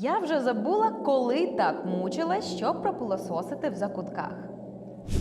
Я вже забула, коли так мучилась, щоб пропилососити в закутках.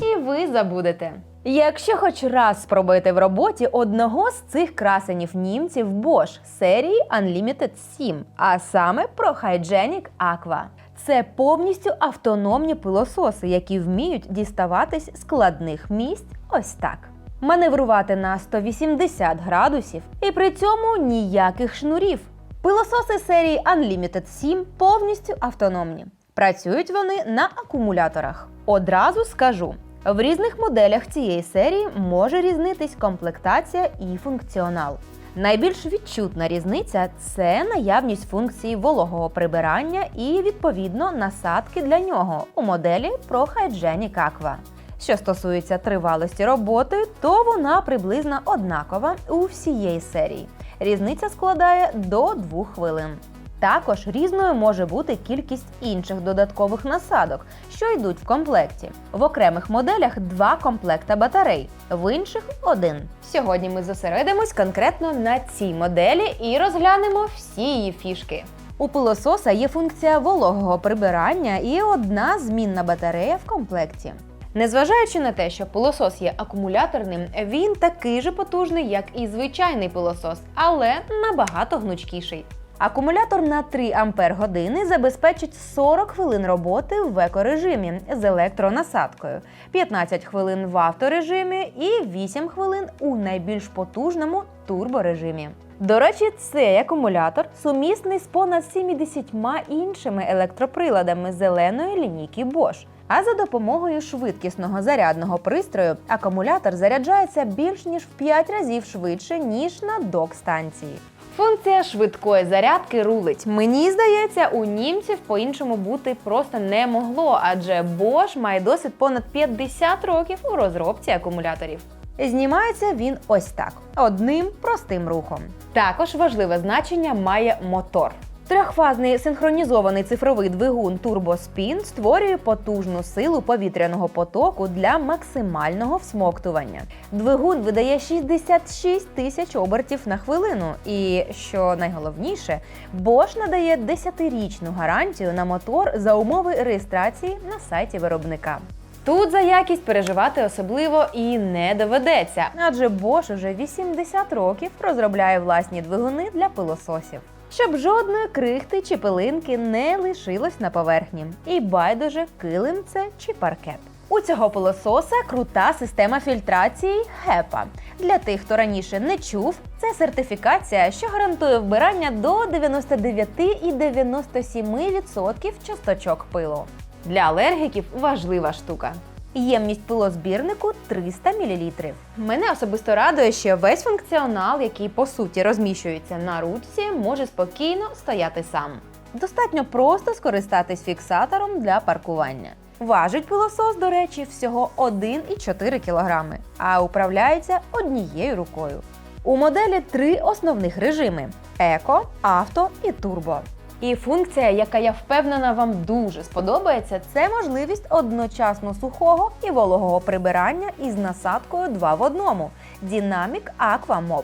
І ви забудете. Якщо хоч раз спробуєте в роботі одного з цих красенів німців Bosch серії Unlimited 7, а саме про Hygienic Aqua. Це повністю автономні пилососи, які вміють діставатись складних місць ось так. Маневрувати на 180 градусів і при цьому ніяких шнурів. Пилососи серії Unlimited 7 повністю автономні. Працюють вони на акумуляторах. Одразу скажу: в різних моделях цієї серії може різнитись комплектація і функціонал. Найбільш відчутна різниця це наявність функції вологого прибирання і відповідно насадки для нього у моделі Pro Hygienic Aqua. Що стосується тривалості роботи, то вона приблизно однакова у всієї серії. Різниця складає до 2 хвилин. Також різною може бути кількість інших додаткових насадок, що йдуть в комплекті. В окремих моделях два комплекта батарей, в інших один. Сьогодні ми зосередимось конкретно на цій моделі і розглянемо всі її фішки. У пилососа є функція вологого прибирання і одна змінна батарея в комплекті. Незважаючи на те, що пилосос є акумуляторним, він такий же потужний, як і звичайний пилосос, але набагато гнучкіший. Акумулятор на 3 Ампер години забезпечить 40 хвилин роботи в екорежимі з електронасадкою, 15 хвилин в авторежимі і 8 хвилин у найбільш потужному турборежимі. До речі, цей акумулятор сумісний з понад 70 іншими електроприладами зеленої лінійки Bosch. А за допомогою швидкісного зарядного пристрою акумулятор заряджається більш ніж в 5 разів швидше, ніж на док-станції. Функція швидкої зарядки рулить. Мені здається, у німців по-іншому бути просто не могло, адже Bosch має досить понад 50 років у розробці акумуляторів. Знімається він ось так: одним простим рухом. Також важливе значення має мотор. Трьохфазний синхронізований цифровий двигун TurboSpin створює потужну силу повітряного потоку для максимального всмоктування. Двигун видає 66 тисяч обертів на хвилину. І що найголовніше, Bosch надає 10-річну гарантію на мотор за умови реєстрації на сайті виробника. Тут за якість переживати особливо і не доведеться, адже Bosch уже 80 років розробляє власні двигуни для пилососів. Щоб жодної крихти чи пилинки не лишилось на поверхні. І байдуже килим це чи паркет. У цього пилососа крута система фільтрації HEPA. Для тих, хто раніше не чув, це сертифікація, що гарантує вбирання до 99,97% часточок пилу. Для алергіків важлива штука. Ємність пилозбірнику 300 мл. Мене особисто радує, що весь функціонал, який по суті розміщується на ручці, може спокійно стояти сам. Достатньо просто скористатись фіксатором для паркування. Важить пилосос, до речі, всього 1,4 кг, а управляється однією рукою. У моделі три основних режими: еко, авто і турбо. І функція, яка я впевнена вам дуже сподобається, це можливість одночасно сухого і вологого прибирання із насадкою 2 в одному Dynamic Aqua Mop.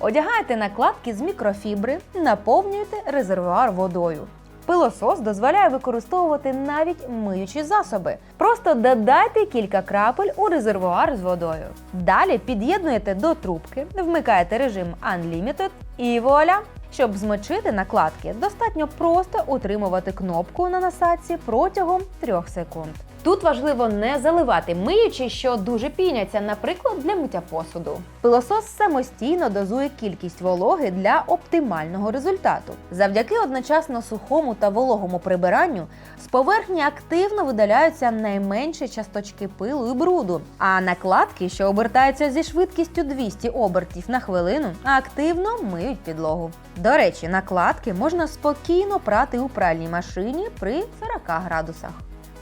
Одягайте накладки з мікрофібри, наповнюйте резервуар водою. Пилосос дозволяє використовувати навіть миючі засоби. Просто додайте кілька крапель у резервуар з водою. Далі під'єднуєте до трубки, вмикаєте режим Unlimited і вуаля! Щоб змочити накладки, достатньо просто утримувати кнопку на насадці протягом 3 секунд. Тут важливо не заливати миючі, що дуже піняться, наприклад, для миття посуду. Пилосос самостійно дозує кількість вологи для оптимального результату. Завдяки одночасно сухому та вологому прибиранню з поверхні активно видаляються найменші часточки пилу і бруду, а накладки, що обертаються зі швидкістю 200 обертів на хвилину, активно миють підлогу. До речі, накладки можна спокійно прати у пральній машині при 40 градусах.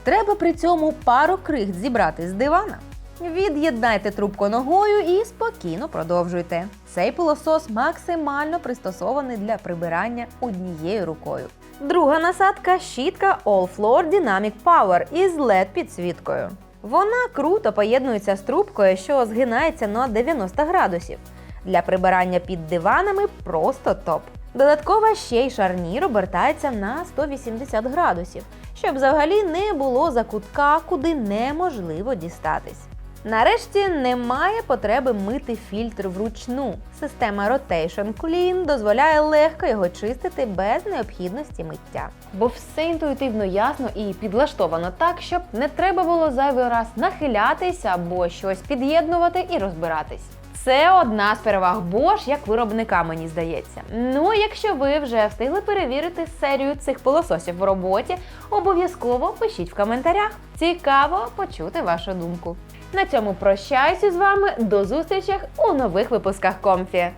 Треба при цьому пару крихт зібрати з дивана. Від'єднайте трубку ногою і спокійно продовжуйте. Цей пилосос максимально пристосований для прибирання однією рукою. Друга насадка щітка All Floor Dynamic Power із led підсвіткою. Вона круто поєднується з трубкою, що згинається на 90 градусів. Для прибирання під диванами просто топ. Додатково ще й шарнір обертається на 180 градусів, щоб взагалі не було закутка, куди неможливо дістатись. Нарешті немає потреби мити фільтр вручну. Система Rotation Clean дозволяє легко його чистити без необхідності миття. Бо все інтуїтивно ясно і підлаштовано так, щоб не треба було зайвий раз нахилятись або щось під'єднувати і розбиратись. Це одна з переваг Bosch як виробника, мені здається. Ну, якщо ви вже встигли перевірити серію цих пилососів в роботі, обов'язково пишіть в коментарях. Цікаво почути вашу думку. На цьому прощаюся з вами. До зустрічі у нових випусках Комфі.